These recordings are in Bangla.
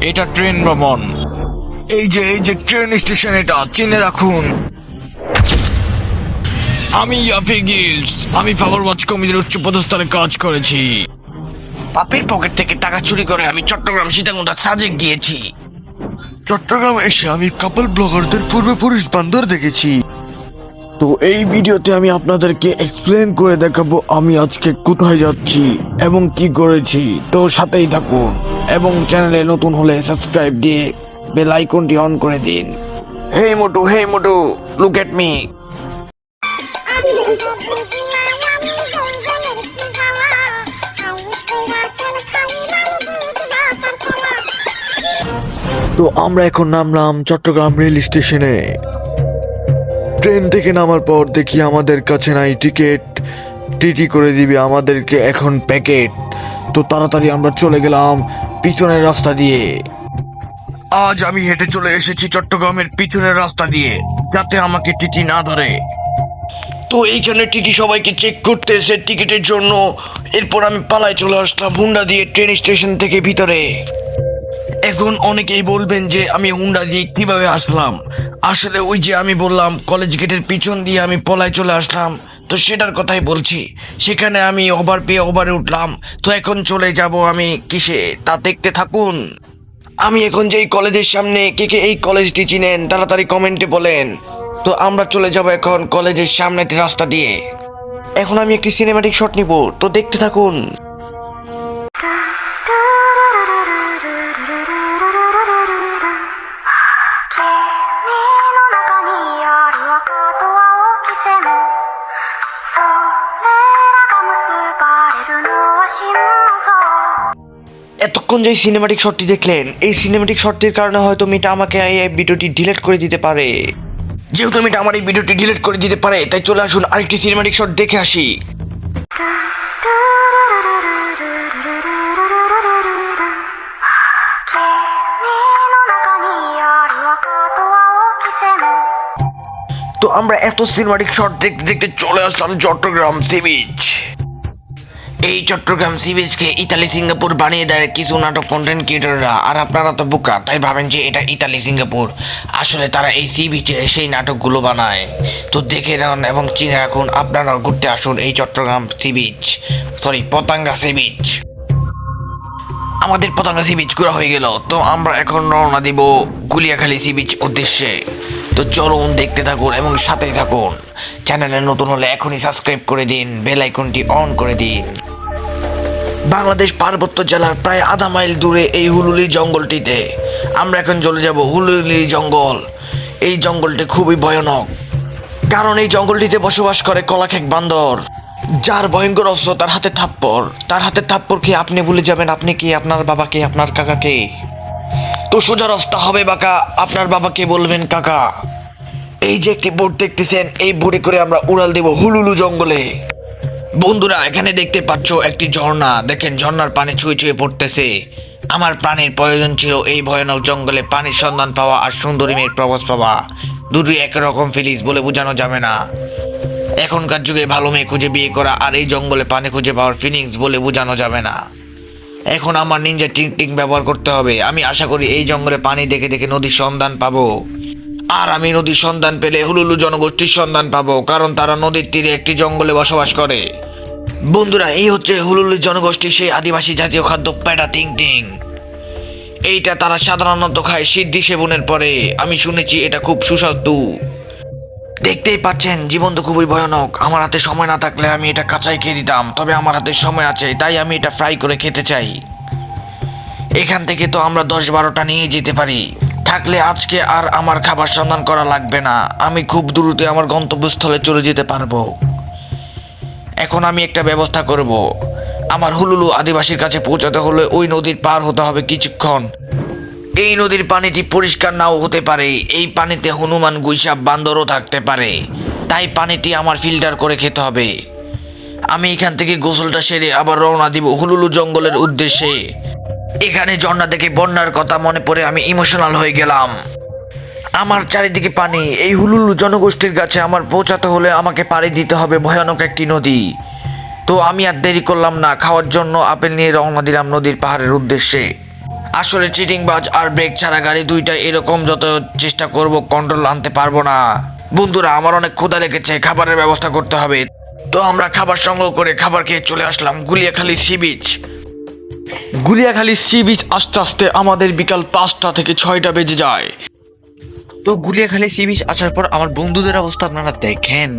এটা ট্রেন ভ্রমণ এই যে এই যে ট্রেন স্টেশন এটা চিনে রাখুন। আমি ইয়াপি গিলস। আমি ফাগরওয়াচ কমিটির উচ্চ পদস্থলে কাজ করেছি। পাপের পকেট থেকে টাকা চুরি করে আমি চট্টগ্রাম সীতাকুণ্ডা সাজেক গিয়েছি। চট্টগ্রাম এসে আমি কাপল ব্লগারদের পূর্বপুরুষ বান্দর দেখেছি। তো এই ভিডিওতে আমি আপনাদেরকে এক্সপ্লেন করে দেখাবো আমি আজকে কোথায় যাচ্ছি এবং কি করেছি। তো সাথেই থাকুন এবং চ্যানেলে নতুন হলে সাবস্ক্রাইব দিয়ে বেল আইকনটি অন করে দিন। হেই মোটু হেই মোটু লুক এট মি তো আমরা এখন নামলাম চট্টগ্রাম রেল স্টেশনে। ট্রেন থেকে নামার পর দেখি আমাদের কাছে নাই টিকিট। টিটি করে দিবে আমাদেরকে এখন প্যাকেট। তো তাড়াতাড়ি আমরা চলে গেলাম পিছনের রাস্তা দিয়ে। আজ আমি হেঁটে চলে এসেছি চট্টগ্রামের পিছনের রাস্তা দিয়ে, যাতে আমাকে টিটি না ধরে। তো এইখানে টিটি সবাইকে চেক করতে এসে টিকিটের জন্য। এরপর আমি পালায় চলে আসলাম হুন্ডা দিয়ে ট্রেন স্টেশন থেকে ভিতরে। এখন অনেকেই বলবেন যে আমি হুন্ডা দিয়ে কীভাবে আসলাম। আসলে ওই যে আমি বললাম কলেজ গেটের পিছন দিয়ে আমি পলায় চলে আসলাম, তো সেটার কথাই বলছি। সেখানে আমি ওভার পেয়ে ওভারে উঠলাম, তো এখন চলে যাব আমি কিসে, তা দেখতে থাকুন। আমি এখন যেই কলেজের সামনে, কে কে এই কলেজটি চিনেন, তাড়াতাড়ি কমেন্টে বলেন। তো আমরা চলে যাব এখন কলেজের সামনেতে রাস্তা দিয়ে। এখন আমি একটি সিনেমাটিক শট নিব, তো দেখতে থাকুন「এতক্ষণ যে সিনেমাটিক শটটি দেখলেন, এই সিনেমাটিক শটটির কারণে হয়তো মিটা আমাকে এই ভিডিওটি ডিলিট করে দিতে পারে। যেহেতু মিটা আমার এই ভিডিওটি ডিলিট করে দিতে পারে, তাই চলে আসুন আরেকটি সিনেমাটিক শট দেখে আসি। তো আমরা এত সিনেমাটিক শট দেখতে দেখতে চলে আসলাম চট্টগ্রাম সি বিচ এই চট্টগ্রাম সি বিচকে ইতালি, সিঙ্গাপুর বানিয়ে দেয় কিছু নাটক কন্টেন্ট ক্রিয়েটররা আর আপনারা তো বোকা, তাই ভাবেন যে এটা ইতালি, সিঙ্গাপুর। আসলে তারা এই সি বিচে সেই নাটকগুলো বানায়। তো দেখে রাখুন এবং চিনে রাখুন, আপনারাও ঘুরতে আসুন এই Chattogram sea beach sorry Patenga sea beach আমাদের পতাঙ্গা সি বিচ ঘোরা হয়ে গেল, তো আমরা এখন রওনা দিব গুলিয়াখালী সি বিচ উদ্দেশ্যে। তো চলুন দেখতে থাকুন এবং সাথেই থাকুন। চ্যানেলে নতুন হলে এখনই সাবস্ক্রাইব করে দিন, বেল আইকনটি অন করে দিন। বাংলাদেশ পার্বত্য জেলার প্রায় আধা মাইল দূরে এই হুলুলি জঙ্গলটিতে। আমরা এখন চলে যাব হুলুলি জঙ্গল। এই জঙ্গলটি খুবই ভয়ানক, কারণ এই জঙ্গলটিতে বসবাস করে কলাখেক বান্দর। যার ভয়ঙ্কর অস্ত্র তার হাতে থাপ্পড়। তার হাতে থাপ্পর খেয়ে আপনি ভুলে যাবেন, আপনি কি? আপনার বাবাকে আপনার কাকাকে তো সোজা রাস্তা হবে বাঁকা। আপনার বাবাকে বলবেন কাকা? এই যে একটি বোট দেখতেছেন, এই বোটে করে আমরা উড়াল দেব হুলুলু জঙ্গলে। বন্ধুরা, এখানে দেখতে পাচ্ছ একটি ঝর্ণা। দেখেন, ঝর্ণার পানি ছুঁয়ে ছুঁয়ে পড়তেছে। আমার প্রাণের প্রয়োজন ছিল এই ভয়ানক জঙ্গলে পানির সন্ধান পাওয়া আর সুন্দরী মেয়ের প্রবাস পাওয়া। দুটোই একরকম ফিলিস বলে বোঝানো যাবে না। এখনকার যুগে ভালো মেয়ে খুঁজে বিয়ে করা আর এই জঙ্গলে পানি খুঁজে পাওয়ার ফিলিংস বলে বোঝানো যাবে না। এখন আমার নিনজা টিং টিং ব্যবহার করতে হবে। আমি আশা করি এই জঙ্গলে পানি দেখে দেখে নদীর সন্ধান পাবো। আর আমি নদীর সন্ধান পেলে হুলুলু জনগোষ্ঠীর সন্ধান পাবো, কারণ তারা নদীর তীরে একটি জঙ্গলে বসবাস করে। বন্ধুরা, এই হচ্ছে হুলুলু জনগোষ্ঠী সেই আদিবাসী জাতীয় খাদ্য প্যাডা টিং টিং এইটা তারা সাধারণত খায় সিদ্ধি সেবনের পরে। আমি শুনেছি এটা খুব সুস্বাদু। দেখতেই পাচ্ছেন, জীবন তো খুবই ভয়ানক। আমার হাতে সময় না থাকলে আমি এটা কাঁচাই খেয়ে দিতাম, তবে আমার হাতে সময় আছে, তাই আমি এটা ফ্রাই করে খেতে চাই। এখান থেকে তো আমরা দশ বারোটা নিয়ে যেতে পারি। থাকলে আজকে আর আমার খাবার সন্ধান করা লাগবে না। আমি খুব দ্রুত আমার গন্তব্যস্থলে চলে যেতে পারব। এখন আমি একটা ব্যবস্থা করব। আমার হুলুলু আদিবাসীর কাছে পৌঁছাতে হলে ওই নদীর পার হতে হবে কিছুক্ষণ। এই নদীর পানিটি পরিষ্কার নাও হতে পারে। এই পানিতে হনুমান, গুইসাপ, বান্দরও থাকতে পারে। তাই পানিটি আমার ফিল্টার করে খেতে হবে। আমি এখান থেকে গোসলটা সেরে আবার রওনা দিব হুলুলু জঙ্গলের উদ্দেশ্যে। এখানে ঝর্ণা দেখে বন্যার কথা মনে পড়ে আমি ইমোশনাল হয়ে গেলাম। আমার চারিদিকে পানি, এই হুলুলু জনগোষ্ঠীর কাছে আমার পৌঁছাতে হলে আমাকে পাড়ি দিতে হবে ভয়ানক একটি নদী। তো আমি আর দেরি করলাম না, খাওয়ার জন্য আপেল নিয়ে রওনা দিলাম নদীর পাহাড়ের উদ্দেশ্যে। আসলে চিটিং বাজ আর ব্রেক ছাড়া গাড়ি দুইটা এরকম যত চেষ্টা করব কন্ট্রোল আনতে পারব না। বন্ধুরা, আমার অনেক ক্ষুধা লেগেছে, খাবারের ব্যবস্থা করতে হবে। তো আমরা খাবার সংগ্রহ করে খাবার খেয়ে চলে আসলাম Guliakhali sea beach. Guliakhali sea beach আস্তে আস্তে আমাদের বিকাল পাঁচটা থেকে ছয়টা বেজে যায়। তো গুলিয়াখালী সি বিচ আসার পর আমার বন্ধুদের অবস্থা আপনারা দেখেন।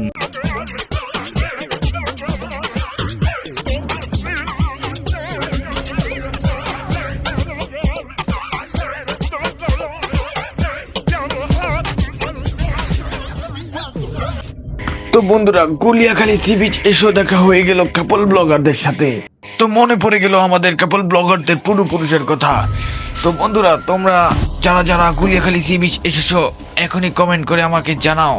তো বন্ধুরা, গুলিয়াখালী সি বিচ এসেও দেখা হয়ে গেল কাপল ব্লগারদের সাথে। তো মনে পড়ে গেল আমাদের কাপল ব্লগারদের পূর্বপুরুষের কথা। তো বন্ধুরা, তোমরা যারা যারা গুলিয়াখালি সি বিচ এসেছ, এখনই কমেন্ট করে আমাকে জানাও।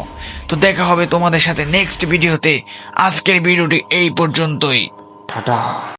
তো দেখা হবে তোমাদের সাথে নেক্সট ভিডিওতে আজকের ভিডিওটি এই পর্যন্তই। টাটা।